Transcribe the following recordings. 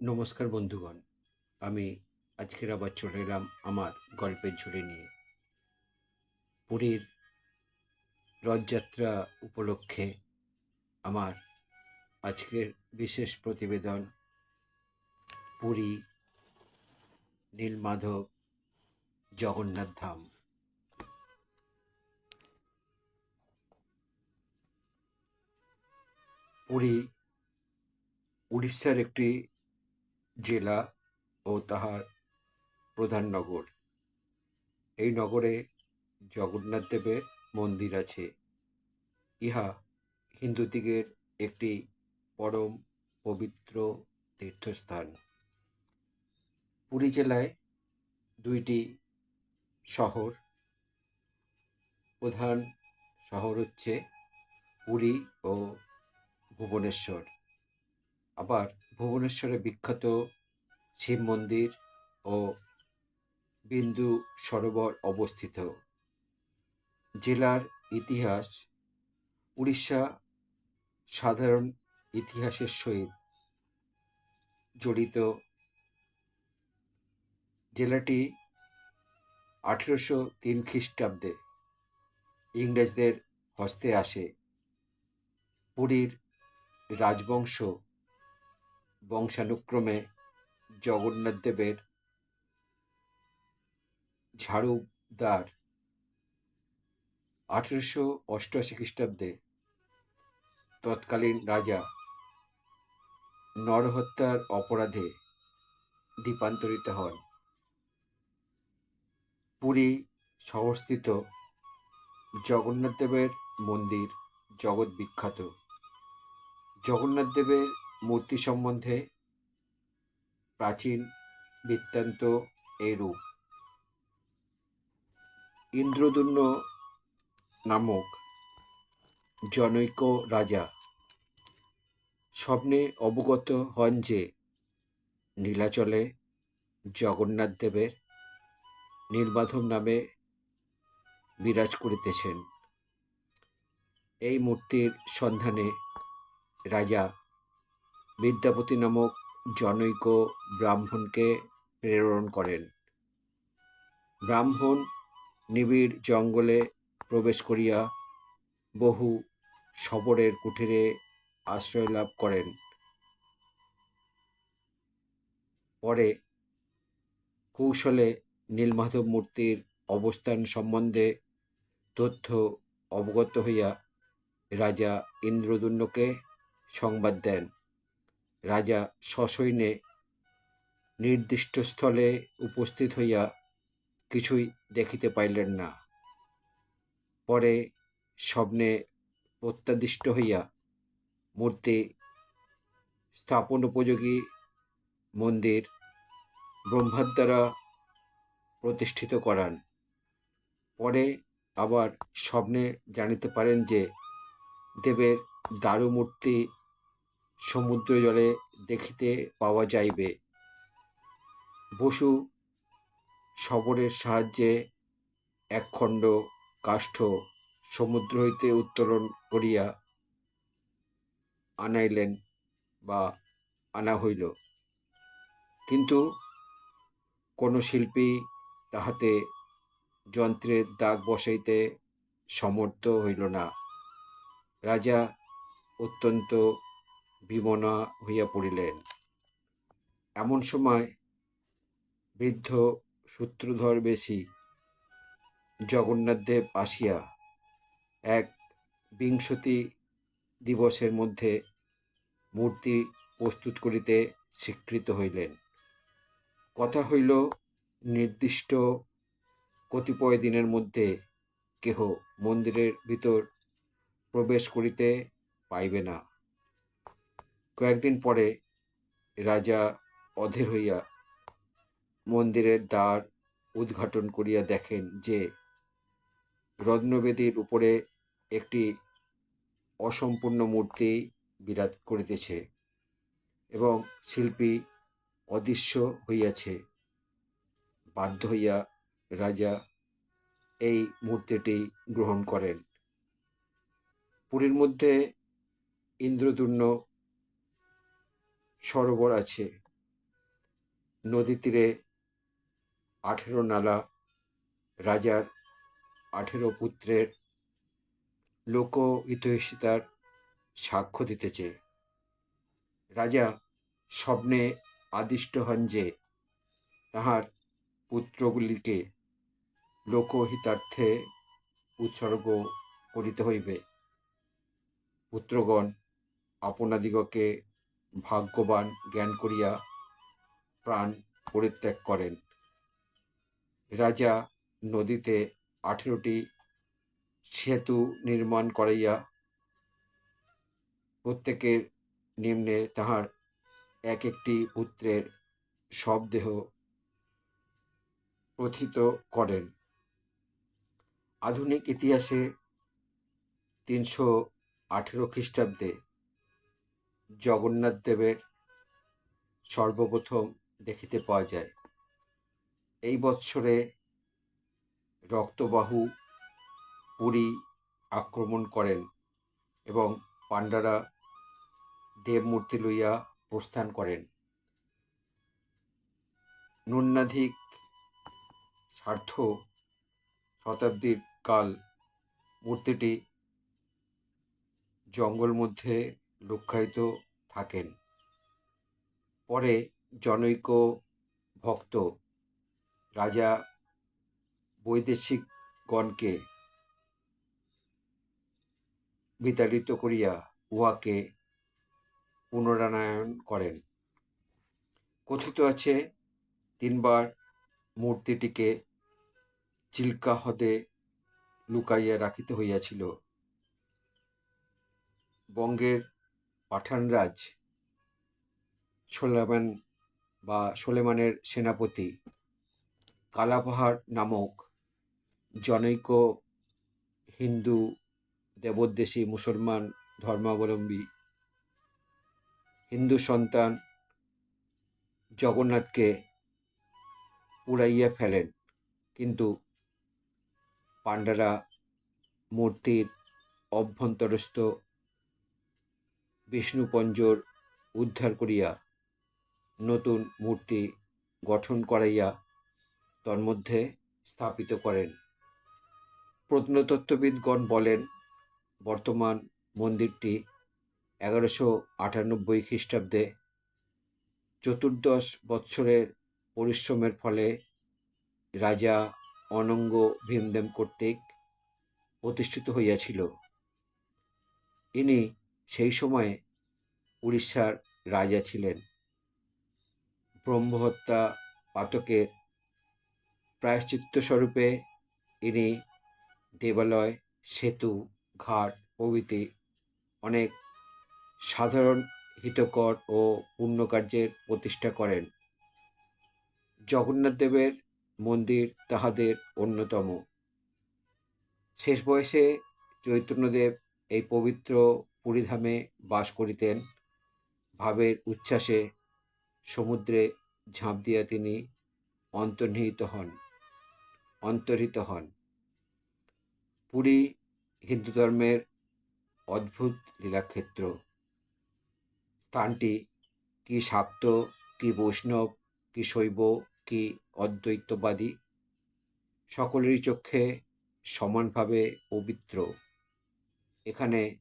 নমস্কার বন্ধুগণ। আমি আজকের আবার চলে এলাম আমার গল্পের ঝুড়ি নিয়ে। পুরীর রথযাত্রা উপলক্ষে আমার আজকের বিশেষ প্রতিবেদন পুরী নীলমাধব জগন্নাথ ধাম। পুরী উড়িষ্যার একটি জেলা ও তাহার প্রধান নগর। এই নগরে জগন্নাথ দেবের মন্দির আছে। ইহা হিন্দুদিগের একটি পরম পবিত্র তীর্থস্থান। পুরী জেলায় দুইটি শহর। প্রধান শহর হচ্ছে পুরী ও ভুবনেশ্বর। আবার ভুবনেশ্বরে বিখ্যাত শিব মন্দির ও বিন্দু সরোবর অবস্থিত। জেলার ইতিহাস, উড়িষ্যা সাধারণ ইতিহাসের সহিত জড়িত। জেলাটি আঠেরোশো তিন খ্রিস্টাব্দে ইংরেজদের হস্তে আসে। পুরীর রাজবংশ বংশানুক্রমে জগন্নাথ দেবের ঝাড়ুদার আঠেরোশো অষ্টআশি খ্রিস্টাব্দে তৎকালীন রাজা নরহত্যার অপরাধে দ্বীপান্তরিত হন। পুরী শহরস্থিত জগন্নাথ দেবের মন্দির জগৎ বিখ্যাত। জগন্নাথ দেবের মূর্তি সম্বন্ধে প্রাচীন বৃত্তান্ত এরূপ। ইন্দ্রদুম্ন নামক জনৈক রাজা স্বপ্নে অবগত হন যে নীলাচলে জগন্নাথ দেবের নীলমাধব নামে বিরাজ করিতেছেন। এই মূর্তির সন্ধানে রাজা বিদ্যাপতি নামক জনৈক ব্রাহ্মণকে প্রেরণ করেন। ব্রাহ্মণ নিবিড় জঙ্গলে প্রবেশ করিয়া বহু শবরের কুঠিরে আশ্রয় লাভ করেন। পরে কৌশলে নীলমাধব মূর্তির অবস্থান সম্বন্ধে তথ্য অবগত হইয়া রাজা ইন্দ্রদুন্নকে সংবাদ দেন। রাজা সসৈন্যে নির্দিষ্ট স্থলে উপস্থিত হইয়া কিছুই দেখিতে পাইলেন না। পরে স্বপ্নে প্রত্যাদিষ্ট হইয়া মূর্তি স্থাপন উপযোগী মন্দির ব্রহ্মার দ্বারা প্রতিষ্ঠিত করান। পরে আবার স্বপ্নে জানিতে পারেন যে দেবের দারু মূর্তি সমুদ্র জলে দেখিতে পাওয়া যাইবে। বসু শবরের সাহায্যে একখণ্ড কাষ্ঠ সমুদ্র হইতে উত্তোলন করিয়া আনাইলেন বা আনা হইল। কিন্তু কোনো শিল্পী তাহাতে যন্ত্রের দাগ বসাইতে সমর্থ হইল না। রাজা অত্যন্ত বিমনা হইয়া পড়িলেন। এমন সময় বৃদ্ধ সূত্রধর বেশি জগন্নাথদেব আসিয়া এক বিংশতি দিবসের মধ্যে মূর্তি প্রস্তুত করিতে স্বীকৃত হইলেন। কথা হইল, নির্দিষ্ট কতিপয় দিনের মধ্যে কেহ মন্দিরের ভিতর প্রবেশ করিতে পাইবে না। কয়েকদিন পরে রাজা অধীর হইয়া মন্দিরের দ্বার উদ্ঘাটন করিয়া দেখেন যে রত্নবেদীর উপরে একটি অসম্পূর্ণ মূর্তি বিরাজ করিতেছে এবং শিল্পী অদৃশ্য হইয়াছে। বাধ্য হইয়া রাজা এই মূর্তিটি গ্রহণ করেন। পুরীর মধ্যে ইন্দ্রদুর্ন সরোবর আছে। নদী তীরে আঠেরো নালা, রাজার আঠেরো পুত্রের লোক ইতহিতার সাক্ষ্য দিতেছে। রাজা স্বপ্নে আদিষ্ট হন যে, তাহার পুত্রগুলিকে লোকহিতার্থে উৎসর্গ করিতে হইবে। পুত্রগণ, আপনাদিগকে ভাগ্যবান জ্ঞান করিয়া প্রাণ পরিত্যাগ করেন। রাজা নদীতে আঠেরোটি সেতু নির্মাণ করাইয়া প্রত্যেকের নিম্নে তাহার এক একটি পুত্রের শবদেহ প্রথিত করেন। আধুনিক ইতিহাসে তিনশো আঠেরো খ্রিস্টাব্দে জগন্নাথ দেবের সর্বপ্রথম দেখিতে পাওয়া যায়। এই বৎসরে রক্তবাহু পুরী আক্রমণ করেন এবং পাণ্ডারা দেবমূর্তি লইয়া প্রস্থান করেন। ন্যূনাধিক স্বার্থ শতাব্দীর কাল মূর্তিটি জঙ্গল মধ্যে লুক্ষায়িত থাকেন। পরে জনৈক ভক্ত রাজা বৈদেশিকগণকে বিতাড়িত করিয়া উহাকে পুনরানয়ন করেন। কথিত আছে, তিনবার মূর্তিটিকে চিল্কা হ্রদে লুকাইয়া রাখিতে হইয়াছিল। বঙ্গের পাঠানরাজ সোলেমান বা সোলেমানের সেনাপতি কালাপাহাড় নামক জনৈক হিন্দু দেবোদ্দেশী মুসলমান ধর্মাবলম্বী হিন্দু সন্তান জগন্নাথকে উড়াইয়া ফেলেন। কিন্তু পাণ্ডারা মূর্তির অভ্যন্তরস্থ বিষ্ণুপঞ্জর উদ্ধার করিয়া নতুন মূর্তি গঠন করাইয়া তন্মধ্যে স্থাপিত করেন। প্রত্নতত্ত্ববিদগণ বলেন, বর্তমান মন্দিরটি এগারোশো আটানব্বই খ্রিস্টাব্দে চতুর্দশ বৎসরের পরিশ্রমের ফলে রাজা অনঙ্গ ভীমদেব কর্তৃক প্রতিষ্ঠিত হইয়াছিল। ইনি সেই সময়ে উড়িষ্যার রাজা ছিলেন। ব্রহ্মহত্যা পাতকের প্রায়শ্চিত্ত স্বরূপে ইনি দেবালয়, সেতু, ঘাট প্রভৃতি অনেক সাধারণ হিতকর ও পুণ্যকার্যের প্রতিষ্ঠা করেন। জগন্নাথ দেবের মন্দির তাহাদের অন্যতম। শেষ বয়সে চৈতন্যদেব এই পবিত্র পুরীধামে বাস করিতেন। ভাবের উচ্ছ্বাসে সমুদ্রে ঝাঁপ দিয়া তিনি অন্তর্নিহিত হন। অন্তর্হিত হন। পুরী হিন্দু ধর্মের অদ্ভুত লীলাক্ষেত্র। স্থানটি কি শাক্ত, কি বৈষ্ণব, কি শৈব, কি অদ্বৈতবাদী? সকলেরই চক্ষে সমানভাবে পবিত্র। এখানে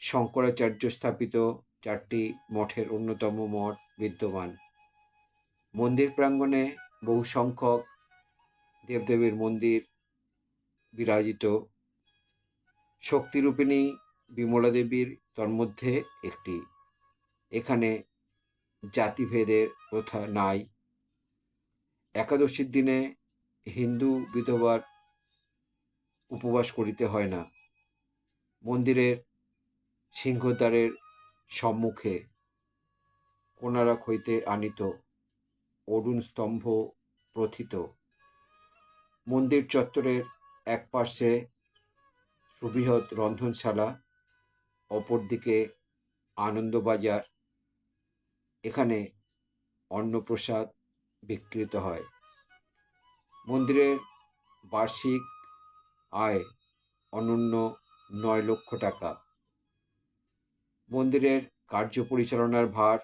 শঙ্করাচার্য স্থাপিত চারটি মঠের অন্যতম মঠ বিদ্যমান। মন্দির প্রাঙ্গণে বহু সংখ্যক দেবদেবীর মন্দির বিরাজিত। শক্তিরূপিণী বিমলা দেবীর তন্মধ্যে একটি। এখানে জাতিভেদের প্রথা নাই। একাদশীর দিনে হিন্দু বিধবার উপবাস করিতে হয় না। মন্দিরের সিংহদ্বারের সম্মুখে কোনারক হইতে আনিত অরুণ স্তম্ভ প্রথিত। মন্দির চত্বরের এক পার্শ্বে সুবৃহৎ রন্ধনশালা, অপরদিকে আনন্দবাজার। এখানে অন্নপ্রসাদ বিকৃত হয়। মন্দিরের বার্ষিক আয় অনন্য নয় লক্ষ টাকা। মন্দিরের কার্য পরিচালনার ভার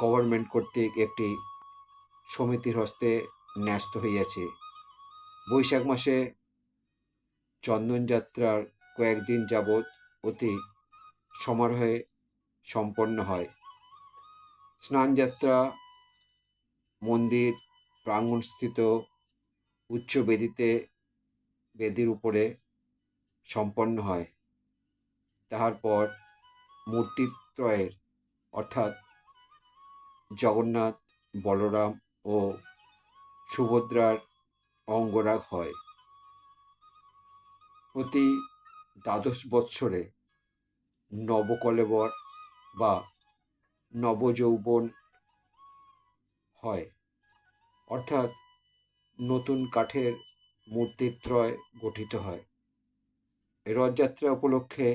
গভর্নমেন্ট কর্তৃক একটি সমিতির হস্তে ন্যস্ত হইয়াছে। বৈশাখ মাসে চন্দনযাত্রার কয়েকদিন যাবৎ অতি সমারোহে সম্পন্ন হয়। স্নানযাত্রা মন্দির, প্রাঙ্গণস্থিত উচ্চ বেদিতে বেদির উপরে সম্পন্ন হয়। তাহার পর মূর্তিত্রয়ের অর্থাৎ জগন্নাথ, বলরাম ও সুভদ্রার অঙ্গরাগ হয়। প্রতি দ্বাদশ বৎসরে নবকলেবর বা নবযৌবন হয়, অর্থাৎ নতুন কাঠের মূর্তিত্রয় গঠিত হয়। রথযাত্রা উপলক্ষে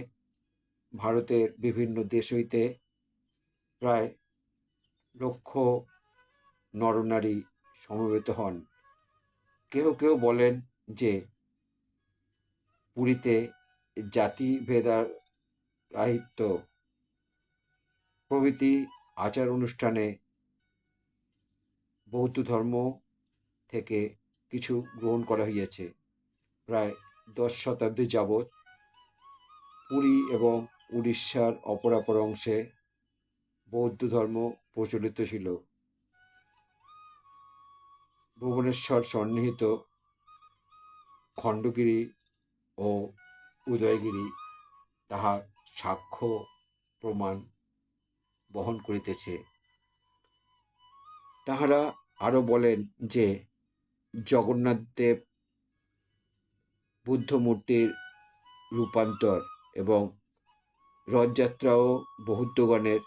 ভারতের বিভিন্ন দেশ হইতে প্রায় লক্ষ নরনারী সমবেত হন। কেউ কেউ বলেন যে, পুরীতে জাতি ভেদার রাহিত্য প্রভৃতি আচার অনুষ্ঠানে বৌদ্ধ ধর্ম থেকে কিছু গ্রহণ করা হইয়াছে। প্রায় দশ শতাব্দী যাবৎ পুরী এবং উড়িষ্যার অপরাপর অংশে বৌদ্ধ ধর্ম প্রচলিত ছিল। ভুবনেশ্বর সন্নিহিত খণ্ডগিরি ও উদয়গিরি তাহার সাক্ষ্য প্রমাণ বহন করিতেছে। তাহারা আরও বলেন যে, জগন্নাথ দেব বুদ্ধ মূর্তির রূপান্তর এবং রথযাত্রা ও বৌদ্ধগণের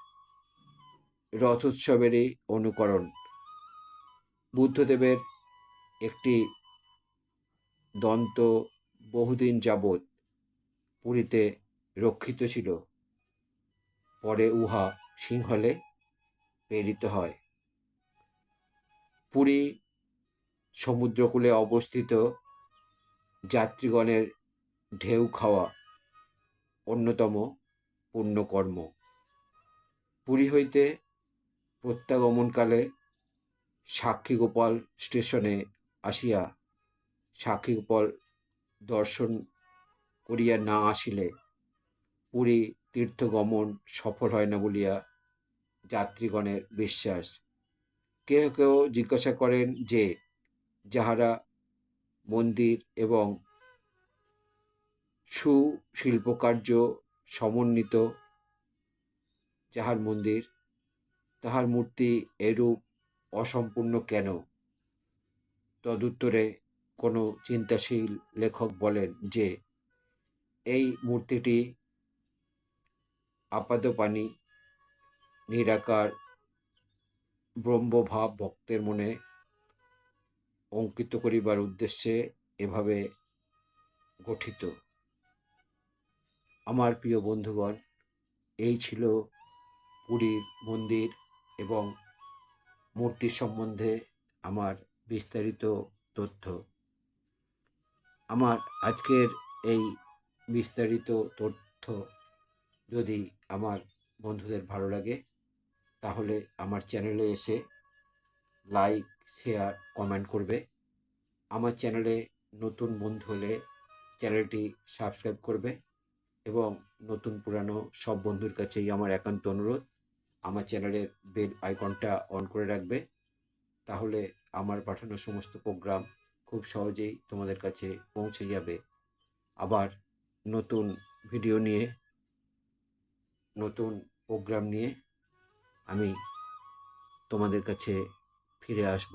রথোৎসবেরই অনুকরণ। বুদ্ধদেবের একটি দন্ত বহুদিন যাবৎ পুরীতে রক্ষিত ছিল। পরে উহা সিংহলে প্রেরিত হয়। পুরী সমুদ্রকূলে অবস্থিত যাত্রীগণের ঢেউ খাওয়া অন্যতম পুণ্যকর্ম। পুরী হইতে প্রত্যাগমনকালে সাক্ষীগোপাল স্টেশনে আসিয়া সাক্ষীগোপাল দর্শন করিয়া না আসিলে পুরী তীর্থগমন সফল হয় না বলিয়া যাত্রীগণের বিশ্বাস। কেহ কেউ জিজ্ঞাসা করেন যে, যাহারা মন্দির এবং সুশিল্পকার্য সমন্বিত, যাহার মন্দির, তাহার মূর্তি এরূপ অসম্পূর্ণ কেন? তদুত্তরে কোনো চিন্তাশীল লেখক বলেন যে, এই মূর্তিটি আপাদপানি নিরাকার, ব্রহ্মভাব ভক্তের মনে অঙ্কিত করিবার উদ্দেশ্যে এভাবে গঠিত। আমার প্রিয় বন্ধুগণ, এই ছিল পুরীর মন্দির এবং মূর্তির সম্বন্ধে আমার বিস্তারিত তথ্য। আমার আজকের এই বিস্তারিত তথ্য যদি আমার বন্ধুদের ভালো লাগে, তাহলে আমার চ্যানেলে এসে লাইক, শেয়ার, কমেন্ট করবে। আমার চ্যানেলে নতুন বন্ধু হলে চ্যানেলটি সাবস্ক্রাইব করবে। এবং নতুন পুরানো সব বন্ধুর কাছেই আমার একান্ত অনুরোধ। আমার চ্যানেলের বেল আইকনটা অন করে রাখবে। তাহলে আমার পাঠানো সমস্ত প্রোগ্রাম খুব সহজেই তোমাদের কাছে পৌঁছে যাবে। আবার নতুন ভিডিও নিয়ে, নতুন প্রোগ্রাম নিয়ে আমি তোমাদের কাছে ফিরে আসব।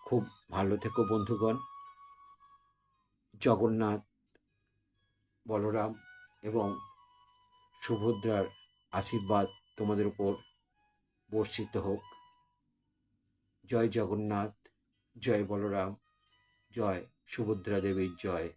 খুব ভালো থেকো বন্ধুগণ। জগন্নাথ, বলরাম এবং সুভদ্রার আশীর্বাদ তোমাদের উপর বর্ষিত হোক। জয় জগন্নাথ, জয় বলরাম, জয় সুভদ্রা দেবীর জয়।